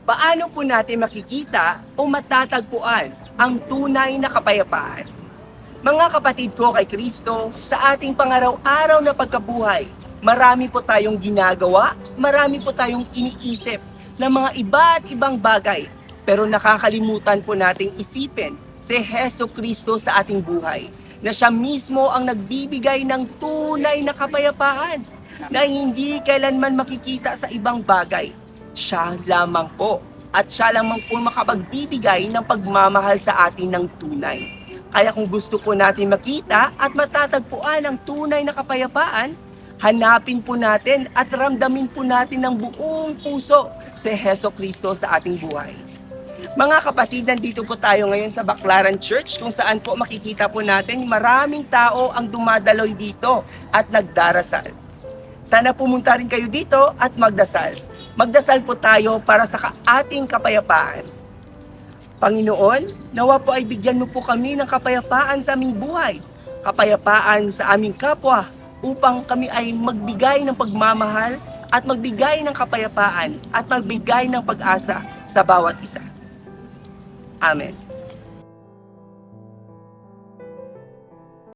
Paano po natin makikita o matatagpuan ang tunay na kapayapaan? Mga kapatid ko kay Kristo, sa ating pangaraw-araw na pagkabuhay, marami po tayong ginagawa, marami po tayong iniisip ng mga iba't ibang bagay. Pero nakakalimutan po nating isipin si Heso Kristo sa ating buhay na siya mismo ang nagbibigay ng tunay na kapayapaan na hindi kailanman makikita sa ibang bagay. Siya lamang po at siya lamang po makapagbibigay ng pagmamahal sa atin ng tunay. Kaya kung gusto po natin makita at matatagpuan ang tunay na kapayapaan, hanapin po natin at ramdamin po natin ng buong puso si Heso Kristo sa ating buhay. Mga kapatid, nandito po tayo ngayon sa Baclaran Church kung saan po makikita po natin maraming tao ang dumadaloy dito at nagdarasal. Sana pumunta rin kayo dito at magdasal. Magdasal po tayo para sa ating kapayapaan. Panginoon, nawa po ay bigyan mo po kami ng kapayapaan sa aming buhay, kapayapaan sa aming kapwa, upang kami ay magbigay ng pagmamahal at magbigay ng kapayapaan at magbigay ng pag-asa sa bawat isa. Amen.